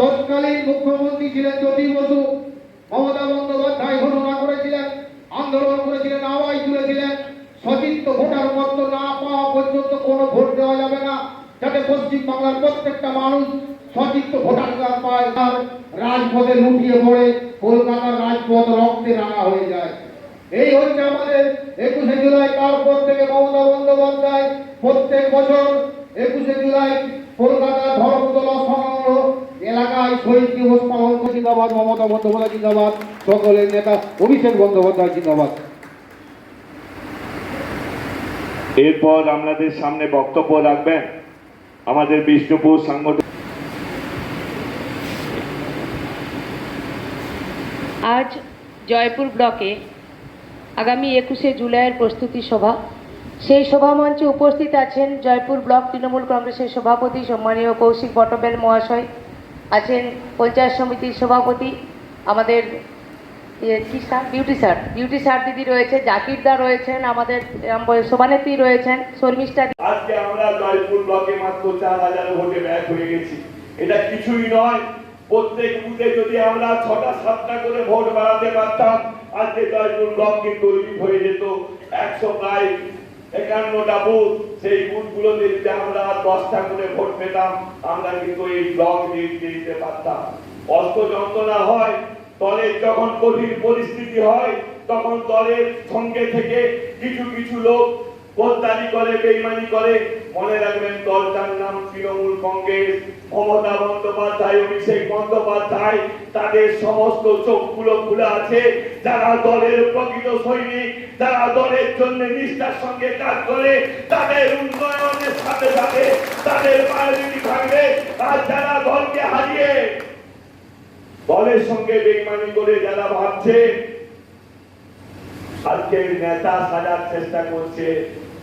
তৎকালীন মুখ্যমন্ত্রী ছিলেন জ্যোতি বসু, মমতা বন্দ্যোপাধ্যায় ঘোষণা করেছিলেন, আন্দোলন করেছিলেন, আওয়াজ তুলেছিলেন, সচিত্র ভোটার পত্র না পাওয়া পর্যন্ত কোনো ভোট দেওয়া যাবে না, যাতে পশ্চিম বাংলার প্রত্যেকটা মানুষ সচিত্র ভোটার কার্ড পায় আর রাজপথে লুটিয়ে পড়ে, কলকাতার রাজপথ রক্তে রাঙা হয়ে যায়। এই হচ্ছে আমাদের একুশে জুলাই, তারপর থেকে মমতা বন্দ্যোপাধ্যায় প্রত্যেক বছর একুশে জুলাই কলকাতার ধর্মতলা সংলগ্ন এলাকায় শহীদ দিবস পালন করে জিন্দাবাদ? মমতা বন্দ্যোপাধ্যায় জিন্দাবাদ। সকলের নেতা অভিষেক বন্দ্যোপাধ্যায় জিন্দাবাদ। এরপর আপনাদের সামনে বক্তব্য রাখবেন আমাদের বিষ্ণুপুর সাংগঠনিক আজ জয়পুর ব্লকে আগামী একুশে জুলাইয়ের প্রস্তুতি সভা। সেই সভা মঞ্চে উপস্থিত আছেন জয়পুর ব্লক তৃণমূল কংগ্রেসের সভাপতি সম্মানীয় কৌশিক বটবেল মহাশয় আছেন পঞ্চায়েত সমিতির সভাপতি আমাদের ইয়ে, sir? Beauty sir. Beauty sir দিদি রয়েছে জাকিরদা রয়েছেন আমাদের আম, সভানেত্রী রয়েছেন শর্মিষ্ঠা আজকে আমরা জয়পুর ব্লকে মাত্র চার হাজার ভোটে হয়ে গেছি। এটা কিছুই নয় প্রত্যেক বুথে যদি আমরা ছটা সাতটা করে ভোট বাড়াতে পারতাম আজকে জয়পুর ব্লক কিন্তু হয়ে যেত। একশো প্রায় একান্নটা বুথ সেই বুথগুলোতে যদি আমরা দশটা করে ভোট পেতাম। আমরা কিন্তু এই ব্লক দিতে পারতাম। অস্ত যন্ত্রণা হয় দলের যখন কঠিন পরিস্থিতি হয়, তখন দলের সঙ্গে থেকে কিছু কিছু লোক গদ্দারি করে, বেইমানি করে। মনে রাখবেন, দলটার নাম তৃণমূল কংগ্রেস। মমতা বন্দ্যোপাধ্যায়, অভিষেক বন্দ্যোপাধ্যায় তাদের সমস্ত চোখগুলো খুলে আছে। যারা দলের প্রকৃত সৈনিক, যারা দলের জন্য নিষ্ঠার সঙ্গে কাজ করে, তাদের উন্নয়নের সাথে সাথে তাদের বায়োলিটি থাকবে আর যারা দলকে হারিয়ে দলের সঙ্গে বেইমানি করে যারা ভাবছে আজকে নেতা সাজার চেষ্টা করছে,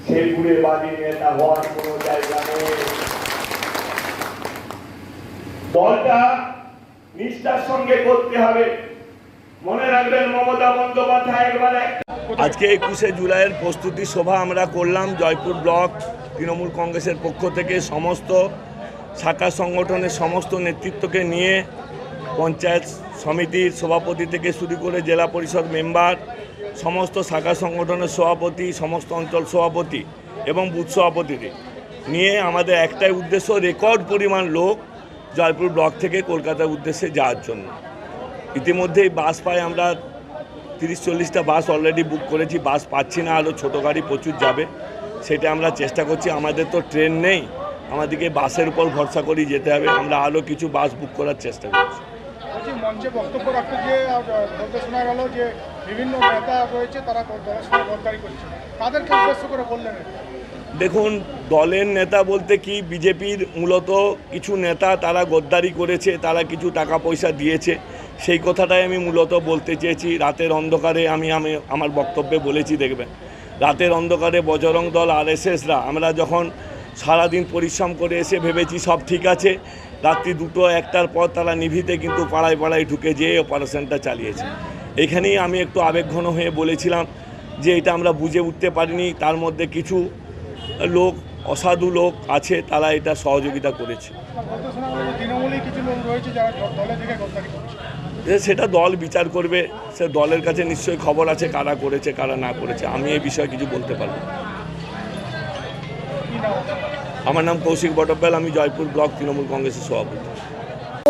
সে ঘুরে বাড়ি নেতা হওয়ার কোনো জায়গা নেই। দলটা নিষ্ঠার সঙ্গে করতে হবে। মনে রাখবেন মমতা বন্দ্যোপাধ্যায় একবার আজকে একুশে জুলাইয়ের প্রস্তুতি সভা আমরা করলাম জয়পুর ব্লক তৃণমূল কংগ্রেসের পক্ষ থেকে। সমস্ত শাখা সংগঠনের সমস্ত নেতৃত্বকে নিয়ে পঞ্চায়েত সমিতির সভাপতি থেকে শুরু করে জেলা পরিষদ মেম্বার, সমস্ত শাখা সংগঠনের সভাপতি, সমস্ত অঞ্চল সভাপতি এবং বুথ সভাপতিদের নিয়ে আমাদের একটাই উদ্দেশ্য, রেকর্ড পরিমাণ লোক জয়পুর ব্লক থেকে কলকাতার উদ্দেশ্যে যাওয়ার জন্য। ইতিমধ্যেই বাস পাই আমরা তিরিশ চল্লিশটা বাস অলরেডি বুক করেছি বাস পাচ্ছি না আরও ছোটো গাড়ি প্রচুর যাবে। সেটা আমরা চেষ্টা করছি আমাদের তো ট্রেন নেই আমাদেরকে বাসের উপর ভরসা করেই যেতে হবে আমরা আরও কিছু বাস বুক করার চেষ্টা করছি। মঞ্চে বক্তব্য রাখতে গিয়ে বলতে শোনা গেল যে বিভিন্ন নেতা রয়েছে তারা দলের সঙ্গে করছে। তাদেরকে উদ্দেশ্য করে বললেন দেখুন দলের নেতা বলতে কি? বিজেপির মূলত কিছু নেতা তারা গদ্দারি করেছে, তারা কিছু টাকা পয়সা দিয়েছে। সেই কথাটাই আমি মূলত বলতে চেয়েছি। রাতের অন্ধকারে আমি আমি আমার বক্তব্যে বলেছি, দেখবেন। রাতের অন্ধকারে বজরং দল আর এসরা আমরা যখন সারাদিন পরিশ্রম করে এসে ভেবেছি সব ঠিক আছে, রাত্রি দুটো একটার পর তারা নিভিতে কিন্তু পাড়ায় পাড়ায় ঢুকে যেয়ে অপারেশনটা চালিয়েছে। এখানেই আমি একটু আবেগঘন হয়ে বলেছিলাম যে এটা আমরা বুঝে উঠতে পারিনি। তার মধ্যে কিছু লোক অসাধু লোক আছে, তারা এটা সহযোগিতা করেছে সেটা দল বিচার করবে, সে দলের কাছে নিশ্চয়ই খবর আছে কারা করেছে, কারা না করেছে, আমি এই বিষয়ে কিছু বলতে পারব? আমার নাম কৌশিক বটব্যাল, আমি জয়পুর ব্লক তৃণমূল কংগ্রেসের সভাপতি